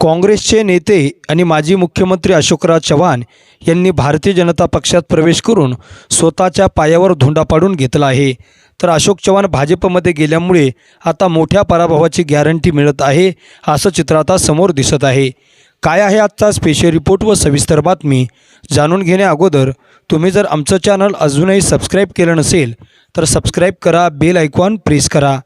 काँग्रेसचे नेते आणि माजी मुख्यमंत्री अशोकराव चव्हाण यांनी भारतीय जनता पक्षात प्रवेश करून स्वतःच्या पायावर धोंडा पाडून घेतला आहे. तर अशोक चव्हाण भाजपमध्ये गेल्यामुळे आता मोठ्या पराभवाची गॅरंटी मिळत आहे असं चित्र आता समोर दिसत आहे. काय आहे आजचा स्पेशल रिपोर्ट व सविस्तर बातमी? जाणून घेण्या अगोदर तुम्ही जर आमचं चॅनल अजूनही सबस्क्राईब केलं नसेल तर सबस्क्राईब करा बेल आयकॉन प्रेस करा.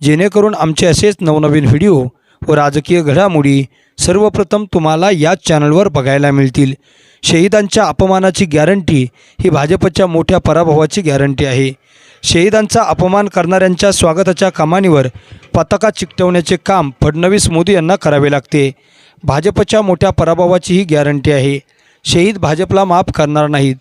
जेणेकरून आमचे असेच नवनवीन व्हिडिओ व राजकीय घडामोडी सर्वप्रथम तुम्हाला याच चॅनलवर बघायला मिळतील. शहीदांच्या अपमानाची गॅरंटी ही भाजपच्या मोठ्या पराभवाची गॅरंटी आहे. शहीदांचा अपमान करणाऱ्यांच्या स्वागताच्या कमानीवर पताका चिकटवण्याचे काम फडणवीस मोदी यांना करावे लागते. भाजपच्या मोठ्या पराभवाची ही गॅरंटी आहे. शहीद भाजपला माफ करणार नाहीत.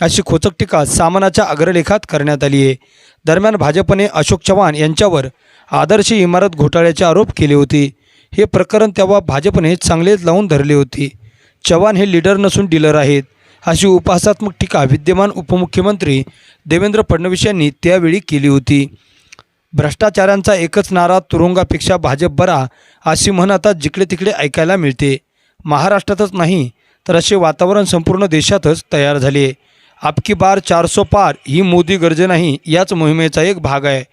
अशी खोचक टीका सामनाच्या अग्रलेखात करण्यात आली आहे. दरम्यान भाजपने अशोक चव्हाण यांच्यावर आदर्श इमारत घोटाळ्याचे आरोप केले होते. हे प्रकरण तेव्हा भाजपने चांगलेच लावून धरले होते. चव्हाण हे लीडर नसून डीलर आहेत. अशी उपहासात्मक टीका विद्यमान उपमुख्यमंत्री देवेंद्र फडणवीस यांनी त्यावेळी केली होती. भ्रष्टाचारांचा एकच नारा तुरुंगापेक्षा भाजप बरा अशी म्हण आता जिकडे तिकडे ऐकायला मिळते. महाराष्ट्रातच नाही तर असे वातावरण संपूर्ण देशातच तयार झाले. आपकी बार चारसो पार ही मोदी गर्जनाही याच मोहिमेचा एक भाग आहे.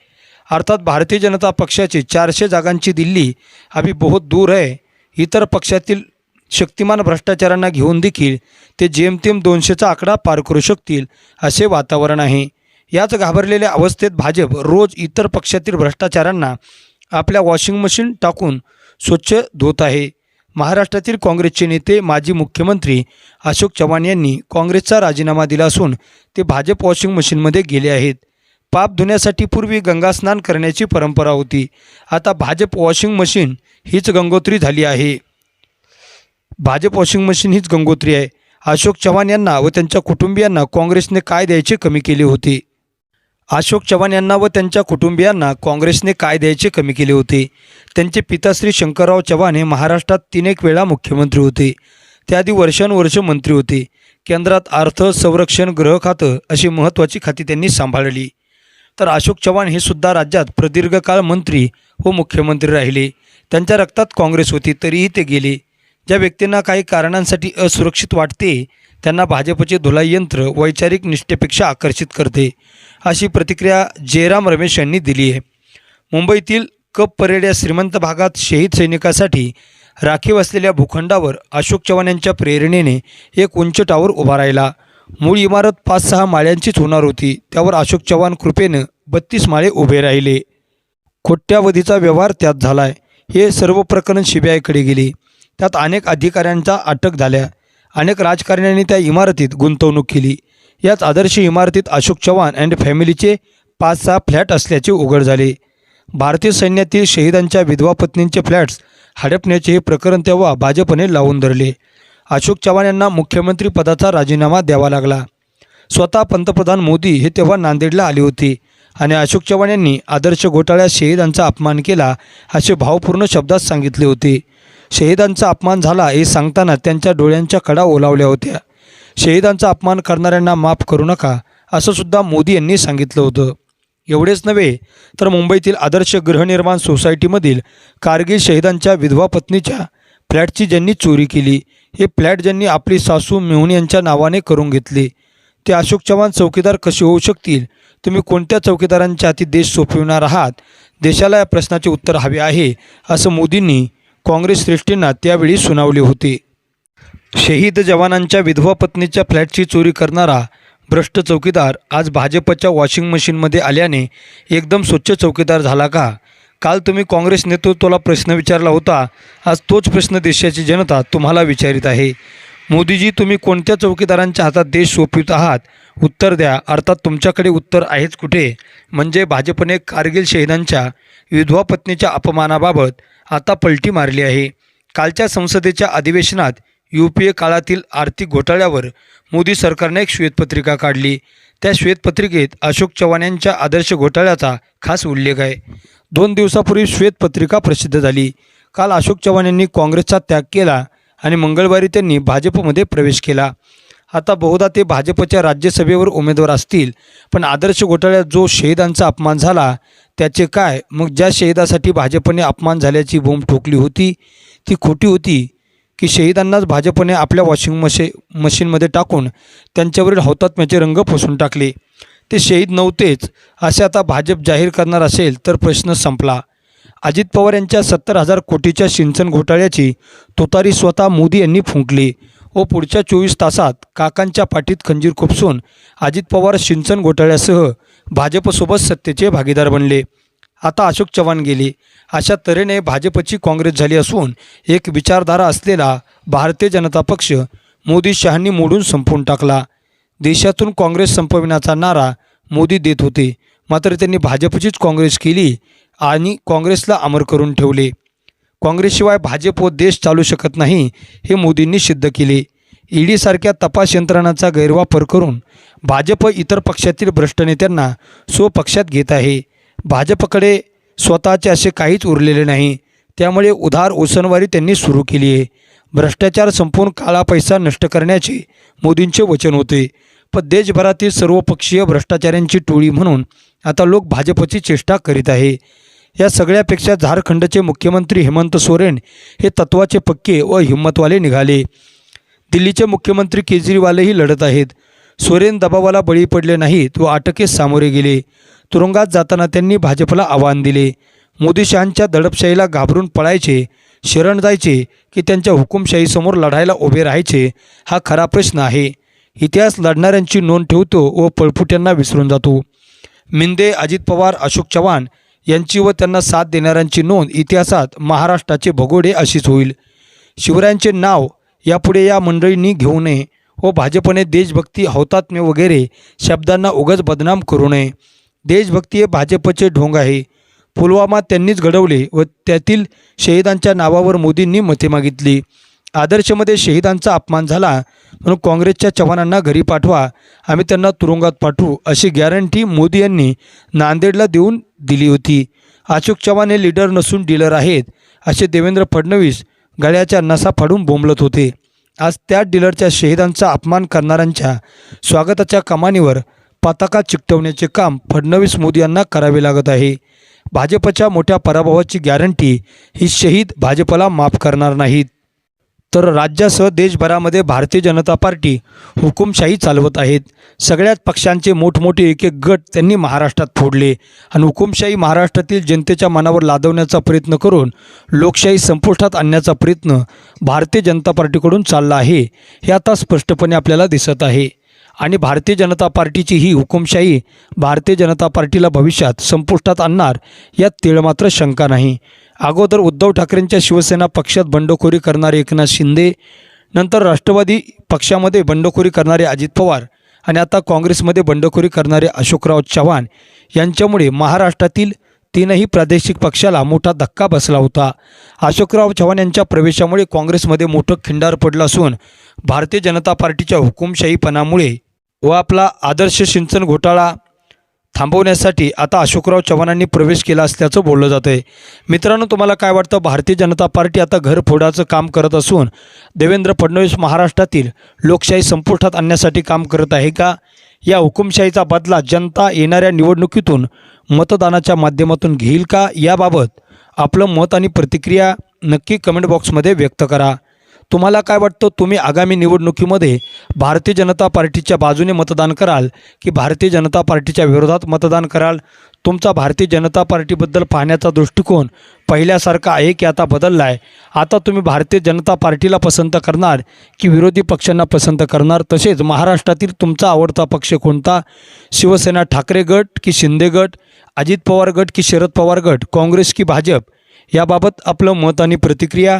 अर्थात भारतीय जनता पक्षाची चारशे जागांची दिल्ली अभी बहुत दूर आहे. इतर पक्षातील शक्तिमान भ्रष्टाचारांना घेऊन देखील ते जेमतेम दोनशेचा आकडा पार करू शकतील असे वातावरण आहे. याच घाबरलेल्या अवस्थेत भाजप रोज इतर पक्षातील भ्रष्टाचारांना आपल्या वॉशिंग मशीन टाकून स्वच्छ धुत आहे. महाराष्ट्रातील काँग्रेसचे नेते माजी मुख्यमंत्री अशोक चव्हाण यांनी काँग्रेसचा राजीनामा दिला असून ते भाजप वॉशिंग मशीनमध्ये गेले आहेत. पाप धुण्यासाठी पूर्वी गंगास्नान करण्याची परंपरा होती. आता भाजप वॉशिंग मशीन हीच गंगोत्री झाली आहे. भाजप वॉशिंग मशीन हीच गंगोत्री आहे. अशोक चव्हाण यांना व त्यांच्या कुटुंबियांना काँग्रेसने काय द्यायचे कमी केले होते? अशोक चव्हाण यांना व त्यांच्या कुटुंबियांना काँग्रेसने काय द्यायचे कमी केले होते? त्यांचे पिता श्री शंकरराव चव्हाण हे महाराष्ट्रात तीन एक वेळा मुख्यमंत्री होते. त्याआधी वर्षानुवर्ष मंत्री होते. केंद्रात अर्थ संरक्षण गृह खातं अशी महत्त्वाची खाती त्यांनी सांभाळली. तर अशोक चव्हाण हे सुद्धा राज्यात प्रदीर्घ काळ मंत्री व मुख्यमंत्री राहिले. त्यांच्या रक्तात काँग्रेस होती तरीही ते गेले. ज्या व्यक्तींना काही कारणांसाठी असुरक्षित वाटते त्यांना भाजपचे धुलाई यंत्र वैचारिक निष्ठेपेक्षा आकर्षित करते अशी प्रतिक्रिया जयराम रमेश यांनी दिली आहे. मुंबईतील कप परेड या श्रीमंत भागात शहीद सैनिकासाठी राखीव असलेल्या भूखंडावर अशोक चव्हाण यांच्या प्रेरणेने एक उंच टावर उभा राहिला. मूळ इमारत पाच सहा माळ्यांचीच होणार होती. त्यावर अशोक चव्हाण कृपेनं बत्तीस माळे उभे राहिले. कोट्यावधीचा व्यवहार त्यात झालाय. हे सर्व प्रकरण सीबीआयकडे गेले. त्यात अनेक अधिकाऱ्यांचा अटक झाल्या. अनेक राजकारण्यांनी त्या इमारतीत गुंतवणूक केली. याच आदर्श इमारतीत अशोक चव्हाण अँड फॅमिलीचे पाच सहा फ्लॅट असल्याचे उघड झाले. भारतीय सैन्यातील शहीदांच्या विधवा पत्नींचे फ्लॅट्स हडपण्याचे हे प्रकरण तेव्हा भाजपने लावून धरले. अशोक चव्हाण यांना मुख्यमंत्री पदाचा राजीनामा द्यावा लागला. स्वतः पंतप्रधान मोदी हे तेव्हा नांदेडला आले होते आणि अशोक चव्हाण यांनी आदर्श घोटाळ्यात शहीदांचा अपमान केला असे भावपूर्ण शब्दात सांगितले होते. शहीदांचा अपमान झाला हे सांगताना त्यांच्या डोळ्यांच्या कडा ओलावल्या होत्या. शहीदांचा अपमान करणाऱ्यांना माफ करू नका असं सुद्धा मोदी यांनी सांगितलं होतं. एवढेच नव्हे तर मुंबईतील आदर्श गृहनिर्माण सोसायटीमधील कारगिल शहीदांच्या विधवा पत्नीच्या फ्लॅटची ज्यांनी चोरी केली हे फ्लॅट ज्यांनी आपली सासू मेहून यांच्या नावाने करून घेतले. ते अशोक चव्हाण चौकीदार कसे होऊ शकतील? तुम्ही कोणत्या चौकीदारांच्या हाती देश सोपविणार आहात? देशाला या प्रश्नाचे उत्तर हवे आहे असं मोदींनी काँग्रेस श्रेष्ठींना त्यावेळी सुनावले होते. शहीद जवानांच्या विधवा पत्नीच्या फ्लॅटची चोरी करणारा भ्रष्ट चौकीदार आज भाजपच्या वॉशिंग मशीनमध्ये आल्याने एकदम स्वच्छ चौकीदार झाला का? काल तुम्ही काँग्रेस नेतृत्वाला प्रश्न विचारला होता आज तोच प्रश्न देशाची जनता तुम्हाला विचारित आहे. मोदीजी तुम्ही कोणत्या चौकीदारांच्या हातात देश सोपवित आहात? उत्तर द्या. अर्थात तुमच्याकडे उत्तर आहेच कुठे? म्हणजे भाजपने कारगिल शहीदांच्या विधवा पत्नीच्या अपमानाबाबत आता पलटी मारली आहे. कालच्या संसदेच्या अधिवेशनात यू पी ए काळातील आर्थिक घोटाळ्यावर मोदी सरकारने एक श्वेतपत्रिका काढली. त्या श्वेतपत्रिकेत अशोक चव्हाण यांच्या आदर्श घोटाळ्याचा खास उल्लेख आहे. दोन दिवसापूर्वी श्वेतपत्रिका प्रसिद्ध झाली. काल अशोक चव्हाण यांनी काँग्रेसचा त्याग केला आणि मंगळवारी त्यांनी भाजपमध्ये प्रवेश केला. आता बहुधा ते भाजपच्या राज्यसभेवर उमेदवार असतील पण आदर्श घोटाळ्यात जो शहीदांचा अपमान झाला त्याचे काय? मग ज्या शहीदासाठी भाजपने अपमान झाल्याची बोंब ठोकली होती ती खोटी होती की शहीदांनाच भाजपने आपल्या वॉशिंग मशे मशीनमध्ये टाकून त्यांच्यावरील हौतात्म्याचे रंग पुसून टाकले? ते शहीद नव्हतेच. असे आता भाजप जाहीर करणार असेल तर प्रश्न संपला. अजित पवार यांच्या सत्तर हजार कोटीच्या सिंचन घोटाळ्याची तुतारी स्वतः मोदी यांनी फुंकली. व पुढच्या चोवीस तासात काकांच्या पाठीत खंजीर खुपसून अजित पवार सिंचन घोटाळ्यासह भाजपसोबत सत्तेचे भागीदार बनले. आता अशोक चव्हाण गेले. अशा तऱ्हेने भाजपची काँग्रेस झाली असून एक विचारधारा असलेला भारतीय जनता पक्ष मोदी शहांनी मोडून संपवून टाकला. देशातून काँग्रेस संपविण्याचा नारा मोदी देत होते. मात्र त्यांनी भाजपचीच काँग्रेस केली आणि काँग्रेसला अमर करून ठेवले. काँग्रेसशिवाय भाजप व देश चालू शकत नाही हे मोदींनी सिद्ध केले. ईडीसारख्या तपास यंत्रणांचा गैरवापर करून भाजप इतर पक्षातील भ्रष्ट नेत्यांना स्वपक्षात घेत आहे. भाजपकडे स्वतःचे असे काहीच उरलेले नाही. त्यामुळे उधार ओसनवारी त्यांनी सुरू केली आहे. भ्रष्टाचार संपून काळा पैसा नष्ट करण्याचे मोदींचे वचन होते. पण देशभरातील सर्वपक्षीय भ्रष्टाचाऱ्यांची टोळी म्हणून आता लोक भाजपची चेष्टा करीत आहे. या सगळ्यापेक्षा झारखंडचे मुख्यमंत्री हेमंत सोरेन हे तत्वाचे पक्के व हिंमतवाले निघाले. दिल्लीचे मुख्यमंत्री केजरीवालही लढत आहेत. सोरेन दबावाला बळी पडले नाहीत व अटकेस सामोरे गेले. तुरुंगात जाताना त्यांनी भाजपला आव्हान दिले. मोदी शहांच्या दडपशाहीला घाबरून पळायचे. शरण जायचे की त्यांच्या हुकुमशाहीसमोर लढायला उभे राहायचे हा खरा प्रश्न आहे. इतिहास लढणाऱ्यांची नोंद ठेवतो व पळपुट्यांना विसरून जातो. मिंदे अजित पवार अशोक चव्हाण यांची व त्यांना साथ देणाऱ्यांची नोंद इतिहासात महाराष्ट्राचे भगोडे अशीच होईल. शिवरायांचे नाव यापुढे या मंडळींनी घेऊ नये व भाजपने देशभक्ती हौतात्म्य वगैरे शब्दांना उगच बदनाम करू नये. देशभक्ती हे भाजपचे ढोंग आहे. पुलवामा त्यांनीच घडवले व त्यातील शहीदांच्या नावावर मोदींनी मते मागितली. आदर्शमध्ये शहीदांचा अपमान झाला म्हणून काँग्रेसच्या चव्हाणांना घरी पाठवा आम्ही त्यांना तुरुंगात पाठवू अशी गॅरंटी मोदी यांनी नांदेडला देऊन दिली होती. अशोक चव्हाण हे लीडर नसून डीलर आहेत असे देवेंद्र फडणवीस गळ्याच्या नसा फाडून बोंबलत होते. आज त्या डीलरच्या शहीदांचा अपमान करणाऱ्यांच्या स्वागताच्या कमानीवर पताका चिकटवण्याचे काम फडणवीस मोदी यांना करावे लागत आहे. भाजपच्या मोठ्या पराभवाची गॅरंटी ही शहीद भाजपला माफ करणार नाहीत. तर राज्यासह देशभरामध्ये भारतीय जनता पार्टी हुकुमशाही चालवत आहेत. सगळ्याच पक्षांचे मोठमोठे एक एक गट त्यांनी महाराष्ट्रात फोडले आणि हुकुमशाही महाराष्ट्रातील जनतेच्या मनावर लादवण्याचा प्रयत्न करून लोकशाही संपुष्टात आणण्याचा प्रयत्न भारतीय जनता पार्टीकडून चालला आहे हे आता स्पष्टपणे आपल्याला दिसत आहे. आणि भारतीय जनता पार्टीची ही हुकुमशाही भारतीय जनता पार्टीला भविष्यात संपुष्टात आणणार यात तिळमात्र शंका नाही. अगोदर उद्धव ठाकरेंच्या शिवसेना पक्षात बंडखोरी करणारे एकनाथ शिंदे नंतर राष्ट्रवादी पक्षामध्ये बंडखोरी करणारे अजित पवार आणि आता काँग्रेसमध्ये बंडखोरी करणारे अशोकराव चव्हाण यांच्यामुळे महाराष्ट्रातील तीनही प्रादेशिक पक्षाला मोठा धक्का बसला होता. अशोकराव चव्हाण यांच्या प्रवेशामुळे काँग्रेसमध्ये मोठं खिंडार पडलं असून भारतीय जनता पार्टीच्या हुकुमशाहीपणामुळे व आपला आदर्श सिंचन घोटाळा थांबवण्यासाठी आता अशोकराव चव्हाणांनी प्रवेश केला असल्याचं बोललं जातं आहे मित्रांनो तुम्हाला काय वाटतं? भारतीय जनता पार्टी आता घर फोडाचं काम करत असून देवेंद्र फडणवीस महाराष्ट्रातील लोकशाही संपुष्टात आणण्यासाठी काम करत आहे का? या हुकुमशाहीचा बदला जनता येणाऱ्या निवडणुकीतून मतदानाच्या माध्यमातून घेईल का? याबाबत आपलं मत आणि प्रतिक्रिया नक्की कमेंट बॉक्समध्ये व्यक्त करा. तुम्हाला काय वाटतं? तुम्ही आगामी निवडणुकीमध्ये भारतीय जनता पार्टीच्या बाजूने मतदान कराल की भारतीय जनता पार्टीच्या विरोधात मतदान कराल? तुमचा भारतीय जनता पार्टीबद्दल पाहण्याचा दृष्टिकोन पहिल्यासारखा आहे की आता बदलला आहे? आता तुम्ही भारतीय जनता पार्टीला पसंत करणार की विरोधी पक्षांना पसंत करणार? तसेच महाराष्ट्रातील तुमचा आवडता पक्ष कोणता? शिवसेना ठाकरे गट की शिंदे गट? अजित पवार गट की शरद पवार गट? काँग्रेस की भाजप? याबाबत आपलं मत आणि प्रतिक्रिया